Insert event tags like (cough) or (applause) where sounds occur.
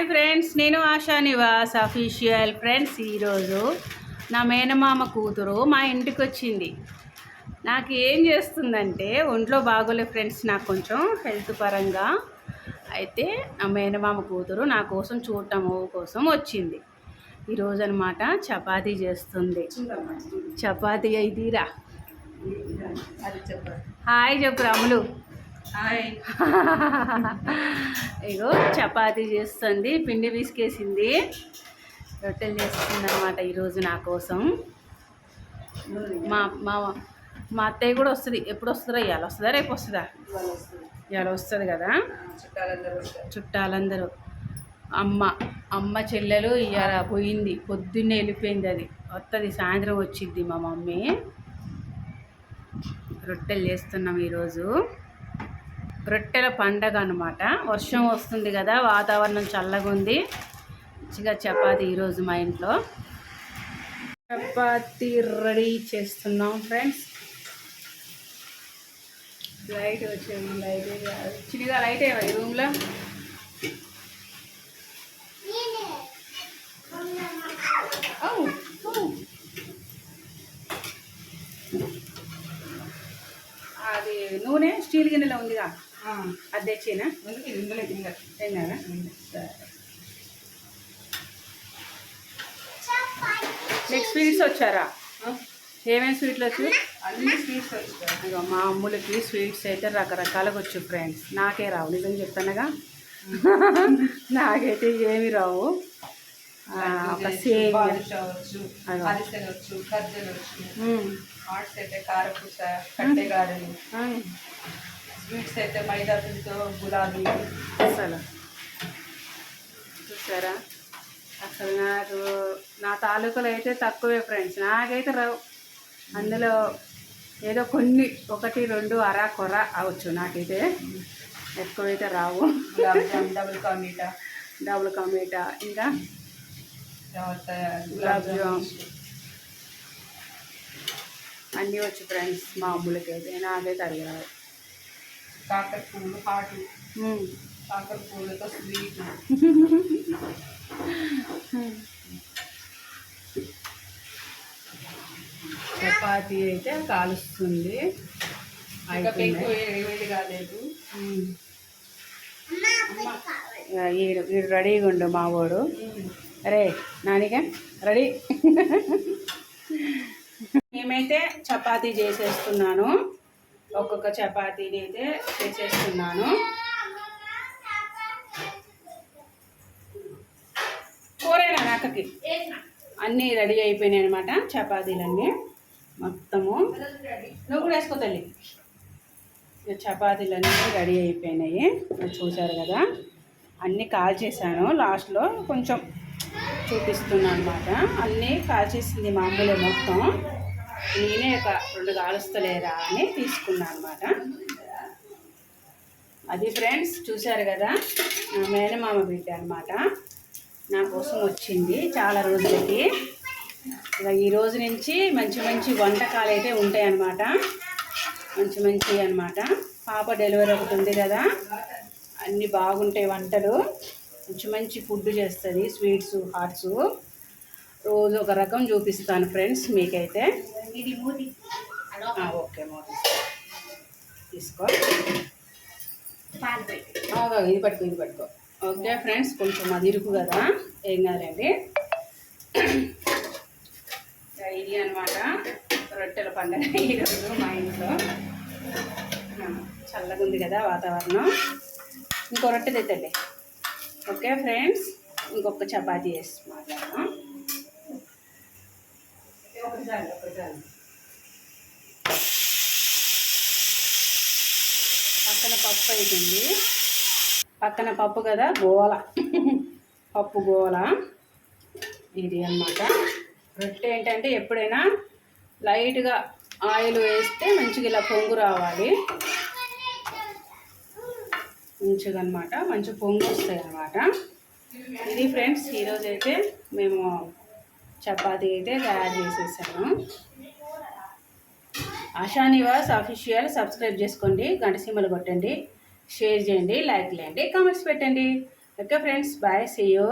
Hi friends నేను ASHA Nivas official friends ఈరోజు నా మేనమామ కూతురు మా ఇంటికి వచ్చింది నాకు ఏం చేస్తుందంటే ఒంట్లో బాగోలే ఫ్రెండ్స్ నాకు కొంచెం హెల్త్ పరంగా. అయితే నా మేనమామ కూతురు నా కోసం చూడటం కోసం వచ్చింది. ఈరోజు అనమాట చపాతీ చేస్తుంది. చపాతీ అయితీరా హాయ్ చెప్పు రాములు. (laughs) ఇగో చపాతీ చేస్తుంది పిండి పిసికేసింది రొట్టెలు చేస్తుంది అనమాట ఈరోజు నా కోసం. మా మా మా అత్తయ్య కూడా వస్తుంది. ఎప్పుడు వస్తుందా? ఇవాళ వస్తుందా? రేపు వస్తుందా? ఇవాళ వస్తుంది కదా? చుట్టాలందరూ. చుట్టాలందరూ అమ్మ అమ్మ చెల్లెలు ఇవాళ పోయింది. పొద్దున్నే వెళ్ళిపోయింది అది. వస్తుంది సాయంత్రం వచ్చింది మా మమ్మీ. రొట్టెలు చేస్తున్నాం ఈరోజు. రొట్టెల పండగ అనమాట వర్షం వస్తుంది కదా వాతావరణం చల్లగా ఉంది. మంచిగా చపాతి ఈరోజు మా ఇంట్లో. చపాతి రెడీ చేస్తున్నాం ఫ్రెండ్స్. లైట్ వచ్చింది లైట్ చిన్నగా లైట్ ఏమో ఈ రూమ్లో? అది నూనె స్టీల్ గిన్నెలో ఉందిగా. అది తెచ్చేనా సరే. నెక్స్ట్ స్వీట్స్ వచ్చారా? ఏమేమి స్వీట్లు వచ్చి అన్ని స్వీట్స్ వచ్చాయి. మా అమ్ములకి స్వీట్స్ అయితే రకరకాలుగా వచ్చు ఫ్రెండ్స్ నాకే రావు నిజం చెప్తానుగా? (laughs) నాకైతే ఏమి రావు. ఆ, ఒక సేమ్ కారపూస స్వీట్స్ అయితే మైదా పిండితో గులాబీ. అసలు. చూసారా? అసలు నాకు నా తాలూకాలో అయితే తక్కువే ఫ్రెండ్స్ నాకైతే రావు అందులో ఏదో కొన్ని ఒకటి రెండు అరా కొర అవచ్చు నాకైతే. ఎక్కువైతే రావు. డబుల్ కా మీఠా. డబుల్ కమీటా ఇంకా? తర్వాత గులాబ్ జామ్. అన్నీ వచ్చు ఫ్రెండ్స్ మా అమ్ములకి అయితే. నాకైతే అడిగి రావు. కాకర పువ్వులు హాట్. కాకర పువ్వులతో స్వీట్. చపాతీ అయితే కాలుస్తుంది. వేడి కాలేదు. ఈడు ఈడు రెడీగా ఉండు మావోడు అరే నానిగా రెడీ. (laughs) మేమైతే చపాతీ చేసేస్తున్నాను. ఒక్కొక్క చపాతీని అయితే చేసేస్తున్నాను. కూరైనా నాకకి అన్నీ రెడీ అయిపోయినాయి అనమాట చపాతీలన్నీ మొత్తము. నువ్వు కూడా వేసుకో తల్లి. చపాతీలన్నీ రెడీ అయిపోయినాయి. చూశారు చూసారు కదా అన్నీ కాల్చేసాను లాస్ట్లో కొంచెం చూపిస్తున్నాను అనమాట అన్నీ కాల్చేసింది మామూలే మొత్తం. నేనే ఒక రెండు కాలుస్తలేరా అని తీసుకున్నాను అనమాట అది ఫ్రెండ్స్ చూశారు కదా నా మేనమామ బిడ్డ అనమాట నా కోసం వచ్చింది చాలా రోజులకి. ఇలా ఈ రోజు నుంచి మంచి మంచి వంటకాలు అయితే ఉంటాయన్నమాట మంచి మంచి అన్నమాట. పాప డెలివరీ ఒకటి ఉంది కదా అన్నీ బాగుంటాయి వంటలు. మంచి మంచి ఫుడ్ చేస్తుంది స్వీట్స్ హాట్స్. రోజు ఒక రకం చూపిస్తాను ఫ్రెండ్స్ మీకైతే. ఓకే మోదీ. తీసుకో. ఇది పట్టుకో ఇది పట్టుకో. ఓకే ఫ్రెండ్స్ కొంచెం అది ఇరుకు కదా. ఏం కాదండి. ఇది అనమాట రొట్టెల పండుగ (laughs) ఈరోజు మా ఇంట్లో. చల్లగా ఉంది కదా వాతావరణం. ఇంకో రొట్టె తెచ్చండి. ఓకే ఫ్రెండ్స్ ఇంకొక చపాతీ వేసి మాట్లాడదాం. పక్కన పప్పు అయిపోయింది. పక్కన పప్పు కదా గోల. పప్పు గోల. ఇది అన్నమాట. రొట్టె ఏంటంటే ఎప్పుడైనా లైట్గా ఆయిల్ వేస్తే మంచిగా ఇలా పొంగు రావాలి. మంచిగా అనమాట మంచి పొంగు వస్తాయి అన్నమాట. ఇది ఫ్రెండ్స్ ఈరోజు అయితే మేము చపాతీ అయితే తయారు చేసేసాను. ఆశా నివాస్ అఫీషియల్ సబ్స్క్రైబ్ చేసుకోండి గంట సీమలు కొట్టండి షేర్ చేయండి లైక్ చేయండి కామెంట్స్ పెట్టండి. Okay friends bye see you